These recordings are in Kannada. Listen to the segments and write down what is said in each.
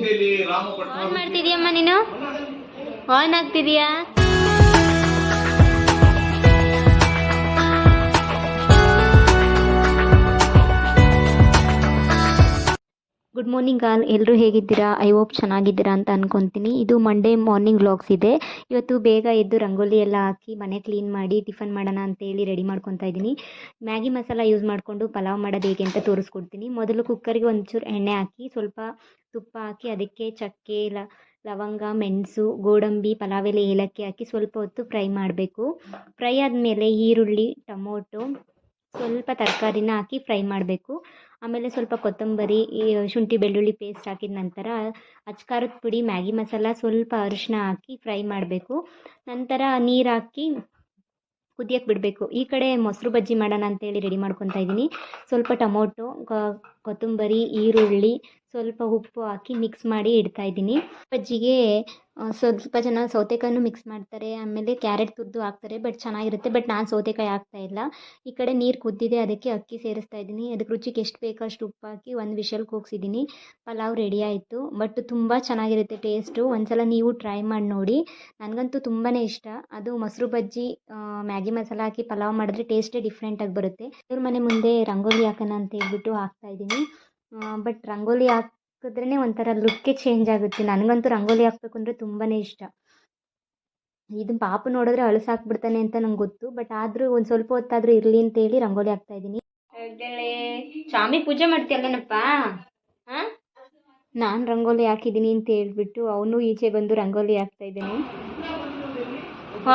ಅಯೋಧ್ಯೆಯಲ್ಲಿ ರಾಮ ಪಟ್ಟ ಆನ್ ಮಾಡ್ತಿದ್ಯಮ್ಮ ನೀನು? ಆನ್ ಆಗ್ತಿದ್ಯಾ ಗುಡ್ ಮಾರ್ನಿಂಗ್ ಆಲ್ ಎಲ್ಲರೂ ಹೇಗಿದ್ದೀರಾ? ಐ ಹೋಪ್ ಚೆನ್ನಾಗಿದ್ದೀರಾ ಅಂತ ಅನ್ಕೊತೀನಿ. ಇದು ಮಂಡೇ ಮಾರ್ನಿಂಗ್ ವ್ಲಾಗ್ಸ್ ಇದೆ. ಇವತ್ತು ಬೇಗ ಎದ್ದು ರಂಗೋಲಿ ಎಲ್ಲ ಹಾಕಿ ಮನೆ ಕ್ಲೀನ್ ಮಾಡಿ ಟಿಫನ್ ಮಾಡೋಣ ಅಂತೇಳಿ ರೆಡಿ ಮಾಡ್ಕೊತಾ ಇದ್ದೀನಿ. ಮ್ಯಾಗಿ ಮಸಾಲ ಯೂಸ್ ಮಾಡಿಕೊಂಡು ಪಲಾವ್ ಮಾಡೋದು ಹೇಗೆ ಅಂತ ತೋರಿಸ್ಕೊಡ್ತೀನಿ. ಮೊದಲು ಕುಕ್ಕರ್ಗೆ ಒಂಚೂರು ಎಣ್ಣೆ ಹಾಕಿ ಸ್ವಲ್ಪ ತುಪ್ಪ ಹಾಕಿ ಅದಕ್ಕೆ ಚಕ್ಕೆ ಲವಂಗ, ಮೆಣಸು, ಗೋಡಂಬಿ, ಪಲಾವ್ ಎಲೆ ಏಲಕ್ಕಿ ಹಾಕಿ ಸ್ವಲ್ಪ ಹೊತ್ತು ಫ್ರೈ ಮಾಡಬೇಕು. ಫ್ರೈ ಆದಮೇಲೆ ಈರುಳ್ಳಿ, ಟೊಮೊಟೊ ಸ್ವಲ್ಪ ತರಕಾರಿನ ಹಾಕಿ ಫ್ರೈ ಮಾಡಬೇಕು. ಆಮೇಲೆ ಸ್ವಲ್ಪ ಕೊತ್ತಂಬರಿ, ಈ ಶುಂಠಿ, ಬೆಳ್ಳುಳ್ಳಿ ಪೇಸ್ಟ್ ಹಾಕಿದ ನಂತರ ಅಚ್ಕಾರದ ಪುಡಿ, ಮ್ಯಾಗಿ ಮಸಾಲ ಸ್ವಲ್ಪ ಅರಿಶಿನ ಹಾಕಿ ಫ್ರೈ ಮಾಡಬೇಕು. ನಂತರ ನೀರು ಹಾಕಿ ಕುದಿಯಕ್ಕೆ ಬಿಡಬೇಕು. ಈ ಕಡೆ ಮೊಸರು ಬಜ್ಜಿ ಮಾಡೋಣ ಅಂತೇಳಿ ರೆಡಿ ಮಾಡ್ಕೊತಾ ಇದ್ದೀನಿ. ಸ್ವಲ್ಪ ಟೊಮೊಟೊ ಕೊತ್ತಂಬರಿ, ಈರುಳ್ಳಿ ಸ್ವಲ್ಪ ಉಪ್ಪು ಹಾಕಿ ಮಿಕ್ಸ್ ಮಾಡಿ ಇಡ್ತಾ ಇದ್ದೀನಿ. ಬಜ್ಜಿಗೆ ಸ್ವಲ್ಪ ಜನ ಸೌತೆಕಾಯಿನೂ ಮಿಕ್ಸ್ ಮಾಡ್ತಾರೆ, ಆಮೇಲೆ ಕ್ಯಾರೆಟ್ ತುರಿದು ಹಾಕ್ತಾರೆ ಬಟ್ ಚೆನ್ನಾಗಿರುತ್ತೆ ಬಟ್ ನಾನು ಸೌತೆಕಾಯಿ ಹಾಕ್ತಾ ಇಲ್ಲ. ಈ ಕಡೆ ನೀರು ಕುದ್ದಿದೆ, ಅದಕ್ಕೆ ಅಕ್ಕಿ ಸೇರಿಸ್ತಾ ಇದ್ದೀನಿ. ಅದಕ್ಕೆ ರುಚಿಗೆ ಎಷ್ಟು ಬೇಕೋ ಅಷ್ಟು ಉಪ್ಪು ಹಾಕಿ ಒಂದು ವಿಷಲ್ ಕೂಗಿಸಿದ್ದೀನಿ. ಪಲಾವ್ ರೆಡಿ ಆಯಿತು ಬಟ್ ತುಂಬ ಚೆನ್ನಾಗಿರುತ್ತೆ ಟೇಸ್ಟು ಒಂದ್ಸಲ ನೀವು ಟ್ರೈ ಮಾಡಿ ನೋಡಿ. ನನಗಂತೂ ತುಂಬಾ ಇಷ್ಟ. ಅದು ಮೊಸರು ಬಜ್ಜಿ ಮ್ಯಾಗಿ ಮಸಾಲ ಹಾಕಿ ಪಲಾವ್ ಮಾಡಿದ್ರೆ ಟೇಸ್ಟೇ ಡಿಫ್ರೆಂಟಾಗಿ ಬರುತ್ತೆ. ಇವ್ರ ಮನೆ ಮುಂದೆ ರಂಗೋಲಿ ಹಾಕೋಣ ಅಂತ ಹೇಳ್ಬಿಟ್ಟು ಹಾಕ್ತಾ ಇದ್ದೀನಿ. ಬಟ್ ರಂಗೋಲಿ ಹಾಕಿದ್ರೇ ಒಂಥರ ಲುಕ್ಕೇ ಚೇಂಜ್ ಆಗುತ್ತೆ. ನನಗಂತೂ ರಂಗೋಲಿ ಹಾಕ್ಬೇಕು ಅಂದರೆ ತುಂಬಾ ಇಷ್ಟ. ಇದು ಪಾಪು ನೋಡಿದ್ರೆ ಅಳಸಾಕ್ಬಿಡ್ತಾನೆ ಅಂತ ನಂಗೆ ಗೊತ್ತು. ಬಟ್ ಆದರೂ ಒಂದು ಸ್ವಲ್ಪ ಹೊತ್ತಾದರೂ ಇರಲಿ ಅಂತೇಳಿ ರಂಗೋಲಿ ಹಾಕ್ತಾ ಇದ್ದೀನಿ. ಸ್ವಾಮಿ ಪೂಜೆ ಮಾಡ್ತೀಯಲ್ಲೇನಪ್ಪ? ಹಾಂ? ನಾನು ರಂಗೋಲಿ ಹಾಕಿದ್ದೀನಿ ಅಂತ ಹೇಳ್ಬಿಟ್ಟು ಅವನು ಈಚೆ ಬಂದು ರಂಗೋಲಿ ಹಾಕ್ತಾ ಇದ್ದೀನಿ.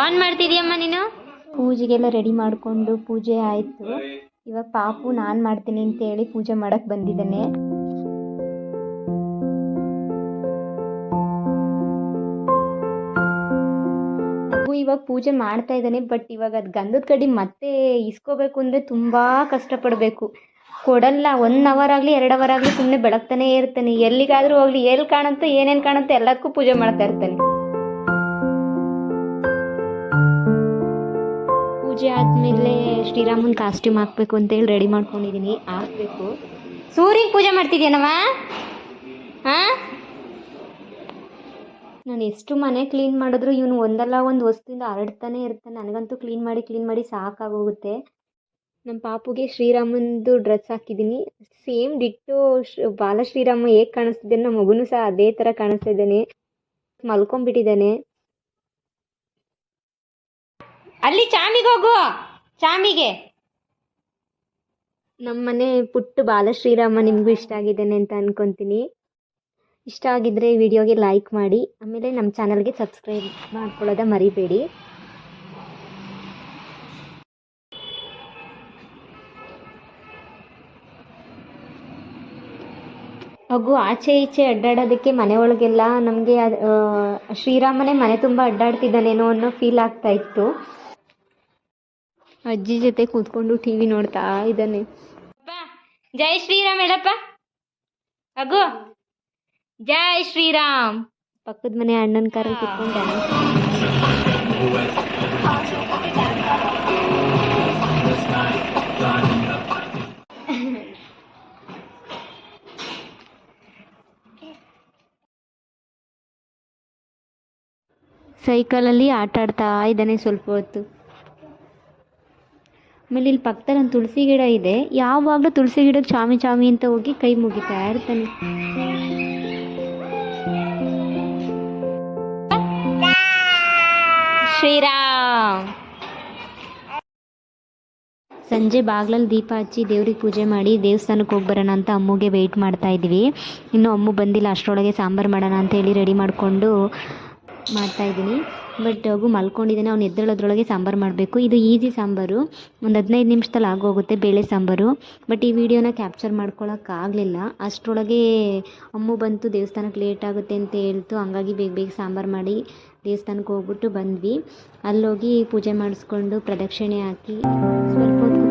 ಆನ್ ಮಾಡ್ತಿದ್ಯಮ್ಮ ನೀನು? ಪೂಜೆಗೆಲ್ಲ ರೆಡಿ ಮಾಡಿಕೊಂಡು ಪೂಜೆ ಆಯಿತು. ಇವಾಗ ಪಾಪು ನಾನು ಮಾಡ್ತೀನಿ ಅಂತ ಹೇಳಿ ಪೂಜೆ ಮಾಡಕ್ಕೆ ಬಂದಿದ್ದಾನೆ. ಮಗು ಇವಾಗ ಪೂಜೆ ಮಾಡ್ತಾ ಇದ್ದಾನೆ ಬಟ್ ಇವಾಗ ಅದು ಗಂಧದ ಕಡ್ಡಿ ಮತ್ತೆ ಇಸ್ಕೋಬೇಕು ಅಂದರೆ ತುಂಬ ಕಷ್ಟಪಡಬೇಕು. ಕೊಡಲ್ಲ ಒನ್ ಅವರ್ ಆಗಲಿ, ಎರಡು ಅವರ್ ಆಗಲಿ ಸುಮ್ಮನೆ ಬೆಳಗ್ತಾನೆ ಇರ್ತಾನೆ. ಎಲ್ಲಿಗಾದರೂ ಹೋಗ್ಲಿ ಎಲ್ಲಿ ಕಾಣುತ್ತೋ, ಏನೇನು ಕಾಣುತ್ತೋ ಎಲ್ಲದಕ್ಕೂ ಪೂಜೆ ಮಾಡ್ತಾ ಇರ್ತಾನೆ. ಪೂಜೆ ಆದಮೇಲೆ ಶ್ರೀರಾಮನ್ ಕಾಸ್ಟ್ಯೂಮ್ ಹಾಕ್ಬೇಕು ಅಂತೇಳಿ ರೆಡಿ ಮಾಡ್ಕೊಂಡಿದ್ದೀನಿ ಹಾಕ್ಬೇಕು. ಸೂರ್ಯಗೆ ಪೂಜೆ ಮಾಡ್ತಿದ್ಯಾನವ ಹಾಂ? ನಾನು ಎಷ್ಟು ಮನೆ ಕ್ಲೀನ್ ಮಾಡಿದ್ರು ಇವನು ಒಂದಲ್ಲ ಒಂದು ವಸ್ತುವಿಂದ ಹರಡ್ತಾನೆ ಇರ್ತಾನೆ. ನನಗಂತೂ ಕ್ಲೀನ್ ಮಾಡಿ ಕ್ಲೀನ್ ಮಾಡಿ ಸಾಕಾಗೋಗುತ್ತೆ. ನಮ್ಮ ಪಾಪುಗೆ ಶ್ರೀರಾಮಂದು ಡ್ರೆಸ್ ಹಾಕಿದ್ದೀನಿ ಸೇಮ್ ಡಿಟ್ಟು ಬಾಲಶ್ರೀರಾಮ ಬಾಲ ಶ್ರೀರಾಮ ಹೇಗೆ ಕಾಣಿಸ್ತಿದ್ದಾನೆ ನಮ್ಮ ಮಗುನೂ ಸಹ ಅದೇ ಥರ ಕಾಣಿಸ್ತಾ ಇದ್ದಾನೆ. ಮಲ್ಕೊಂಡ್ಬಿಟ್ಟಿದ್ದಾನೆ. ಅಲ್ಲಿ ಚಾಮಿಗೆ ಹೋಗು ಚಾಮಿಗೆ. ನಮ್ಮ ಮನೆ ಪುಟ್ಟು ಬಾಲ ಶ್ರೀರಾಮ ನಿಮಗೂ ಇಷ್ಟ ಆಗಿದ್ದಾನೆ ಅಂತ ಅನ್ಕೊತೀನಿ. ಇಷ್ಟ ಆಗಿದ್ದರೆ ವಿಡಿಯೋಗೆ ಲೈಕ್ ಮಾಡಿ, ಆಮೇಲೆ ನಮ್ಮ ಚಾನಲ್ಗೆ ಸಬ್ಸ್ಕ್ರೈಬ್ ಮಾಡ್ಕೊಳ್ಳೋದ ಮರಿಬೇಡಿ. ಮಗು ಆಚೆ ಈಚೆ ಅಡ್ಡಾಡೋದಕ್ಕೆ ಮನೆ ಒಳಗೆಲ್ಲ ನಮಗೆ ಶ್ರೀರಾಮನೇ ಮನೆ ತುಂಬ ಅಡ್ಡಾಡ್ತಿದ್ದಾನೇನೋ ಅನ್ನೋ ಫೀಲ್ ಆಗ್ತಾ ಇತ್ತು. ಅಜ್ಜಿ ಜೊತೆ ಕೂತ್ಕೊಂಡು ಟಿ ವಿ ನೋಡ್ತಾ ಇದ್ದಾನೆ. ಜೈ ಶ್ರೀರಾಮ್ ಹೇಳಪ್ಪ. ಅಗು ಜೈ ಶ್ರೀರಾಮ್. ಪಕ್ಕದ ಮನೆ ಅಣ್ಣನ ಕಾರ ಅಲ್ಲಿ ಸೈಕಲಲ್ಲಿ ಆಟ ಆಡ್ತಾ ಇದ್ದಾನೆ ಸ್ವಲ್ಪ ಹೊತ್ತು. ಆಮೇಲೆ ಇಲ್ಲಿ ಪಕ್ಕದಲ್ಲಿ ಒಂದು ತುಳಸಿ ಗಿಡ ಇದೆ. ಯಾವಾಗ ತುಳಸಿ ಗಿಡಕ್ಕೆ ಚಾಮಿ ಚಾಮಿ ಅಂತ ಹೋಗಿ ಕೈ ಮುಗಿತಾ ಇರ್ತಾನೆ. ಶ್ರೀರಾಮ್. ಸಂಜೆ ಬಾಗ್ಲಲ್ಲಿ ದೀಪ ಹಚ್ಚಿ ದೇವ್ರಿಗೆ ಪೂಜೆ ಮಾಡಿ ದೇವಸ್ಥಾನಕ್ಕೆ ಹೋಗಿ ಅಂತ ಅಮ್ಮಗೆ ವೆಯ್ಟ್ ಮಾಡ್ತಾ ಇದ್ವಿ. ಇನ್ನು ಅಮ್ಮು ಬಂದಿಲ್ಲ, ಅಷ್ಟರೊಳಗೆ ಸಾಂಬಾರು ಮಾಡೋಣ ಅಂತ ಹೇಳಿ ರೆಡಿ ಮಾಡಿಕೊಂಡು ಮಾಡ್ತಾ ಇದ್ದೀನಿ. ಬಟ್ ಅವು ಮಲ್ಕೊಂಡಿದ್ದಾನೆ, ಅವ್ನು ಎದ್ದೇಳೋದ್ರೊಳಗೆ ಸಾಂಬಾರು ಮಾಡಬೇಕು. ಇದು ಈಸಿ ಸಾಂಬಾರು. ಒಂದು ಹದಿನೈದು ನಿಮಿಷದಲ್ಲಿ ಆಗೋಗುತ್ತೆ ಬೇಳೆ ಸಾಂಬಾರು. ಬಟ್ ಈ ವಿಡಿಯೋನ ಕ್ಯಾಪ್ಚರ್ ಮಾಡ್ಕೊಳಕ್ಕಾಗಲಿಲ್ಲ ಅಷ್ಟರೊಳಗೆ ಅಮ್ಮು ಬಂತು ದೇವಸ್ಥಾನಕ್ಕೆ ಲೇಟ್ ಆಗುತ್ತೆ ಅಂತ ಹೇಳ್ತು. ಹಂಗಾಗಿ ಬೇಗ ಬೇಗ ಸಾಂಬಾರು ಮಾಡಿ ದೇವಸ್ಥಾನಕ್ಕೆ ಹೋಗ್ಬಿಟ್ಟು ಬಂದ್ವಿ. ಅಲ್ಲೋಗಿ ಪೂಜೆ ಮಾಡಿಸ್ಕೊಂಡು ಪ್ರದಕ್ಷಿಣೆ ಹಾಕಿ ಸ್ವಲ್ಪ ಹೊತ್ತು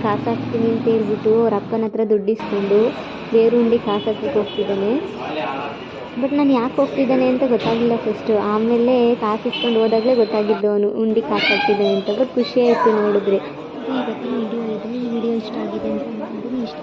ಕಾಸು ಹಾಕ್ತೀನಿ ಅಂತ ಹೇಳ್ಬಿಟ್ಟು ಅವ್ರ ಅಪ್ಪನ ಹತ್ರ ದುಡ್ಡಿಸ್ಕೊಂಡು ದೇವ್ರ ಉಂಡಿ ಕಾಸು ಹೋಗ್ತಿದ್ದಾನೆ. ಬಟ್ ನಾನು ಯಾಕೆ ಹೋಗ್ತಿದ್ದಾನೆ ಅಂತ ಗೊತ್ತಾಗಲಿಲ್ಲ ಫಸ್ಟು ಆಮೇಲೆ ಕಾಸು ಇಸ್ಕೊಂಡು ಹೋದಾಗಲೇ ಗೊತ್ತಾಗಿದ್ದು ಅವನು ಉಂಡಿ ಕಾಸು ಹಾಕ್ತಿದ್ದಾನೆ ಅಂತ. ಬಟ್ ಖುಷಿ ಆಯಿತು ನೋಡಿದ್ರೆ. ಇವತ್ತಿನ ವಿಡಿಯೋ ಇದೆ ಈ ವಿಡಿಯೋ ಇಷ್ಟ ಆಗಿದೆ ಅಂತ ಇಷ್ಟ